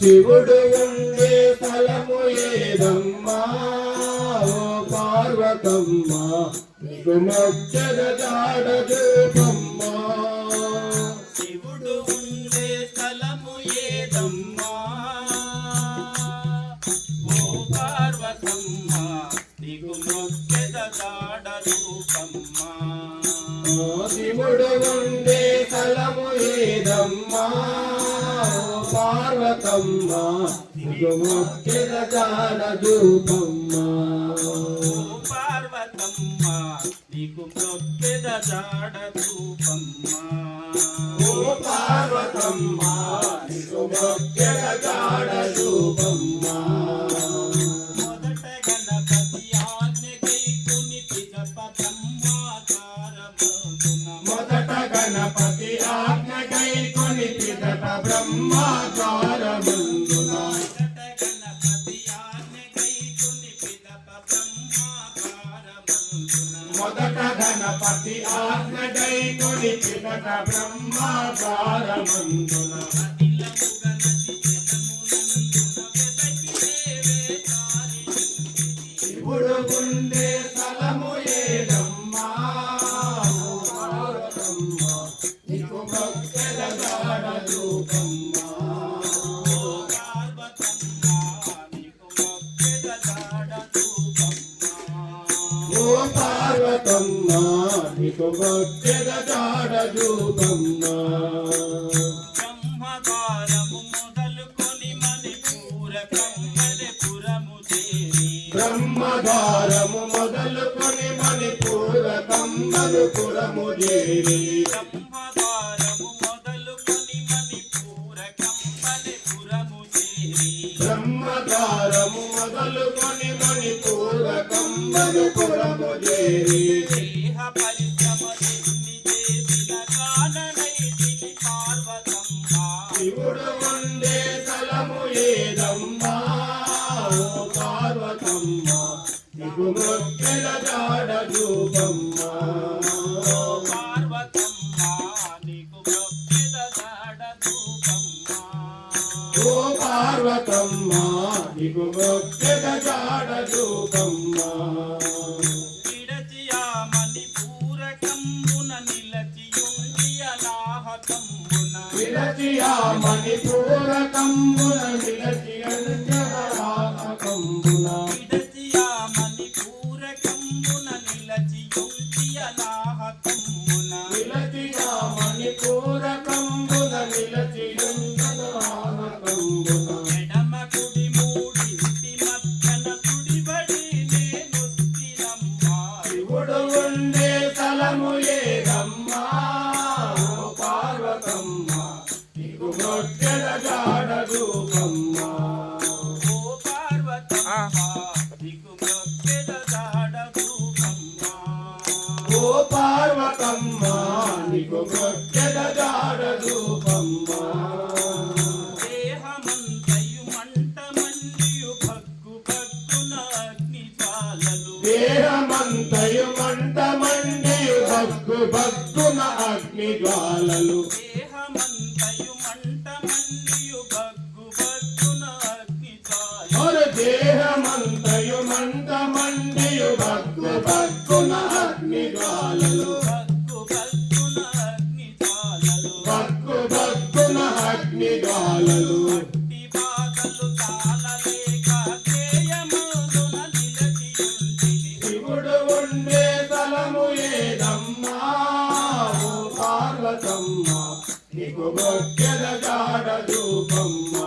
శివుడు ఉండే ఫలము ఏదమ్మా ఓ పార్వతమ్మ నీకు మొక్కద జాడ చూపమ్మా శివుడు ఉండే స్థలము ఏదమ్మా పార్వతమ్మ ఓ పార్వతమ్మ నీకు మొక్కెద జాడ రూపమ్మా ఓ పార్వతమ్మ నీకు జాడ గణపతి ఆజ్ఞకై కొని పిదట బ్రహ్మాకారమందున అదిలముగ నది జలమునందున వెదకి దేవే శివుడు స్థలము ఏదమ్మా నీకు భక్తుల రూపమ్మా. మొక్కెద జాడ చూపమ్మా. బ్రహ్మగారము మొదలుకొని మణిపూర కమ్మని పురము చేరి బ్రహ్మదారము మొదలుకొని మణిపూర కమ్మలు పురము చేరి బ్రహ్మగారము మొదలుకొని మణిపూర కమ్మని పురము చేరి బ్రహ్మదారము మొదలుకొని మణిపూర కమ్మలు పార్వతమ్మ నీకు మొక్కెల జాడ రూపమ్మా ఓ పార్వతమ్మ నీకు మొక్కెద జాడ ధూపమ్మ this ఓ పార్వతమ్మ నీకు మొక్కెల జాడ రూపమ్మా. దేహమంతయు మంట మండియు భగ్గు భగ్గున అగ్ని జ్వాలలు దేహమంతయు మంట మండియు భగ్గు భగ్గున అగ్ని జ్వాలలు. దేహమంతయు మంట మండియు భగ్గు భగ్గున అగ్ని జ్వాలలు. దేహమంతయు మంట మండియు భగ్గు భగ్గున అగ్ని జ్వాలలు అగ్ని జ్వాలలు శివుడు ఉండే తలము ఏదమ్మా పార్వతమ్మ నీకు జాడ రూపమ్మా.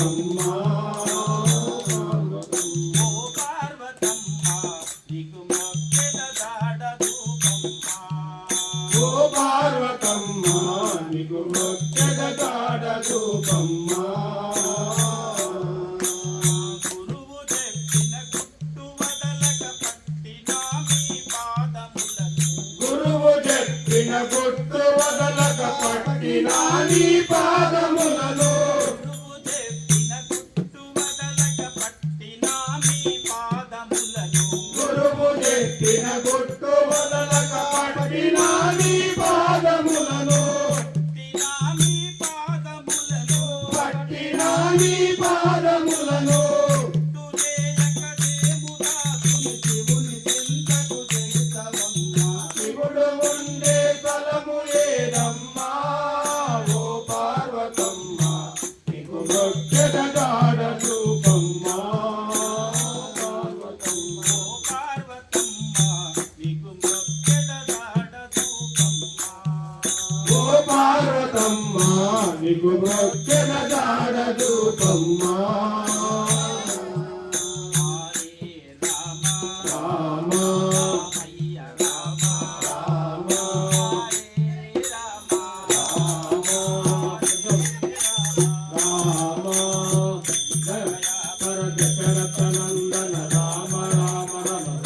Um Rama.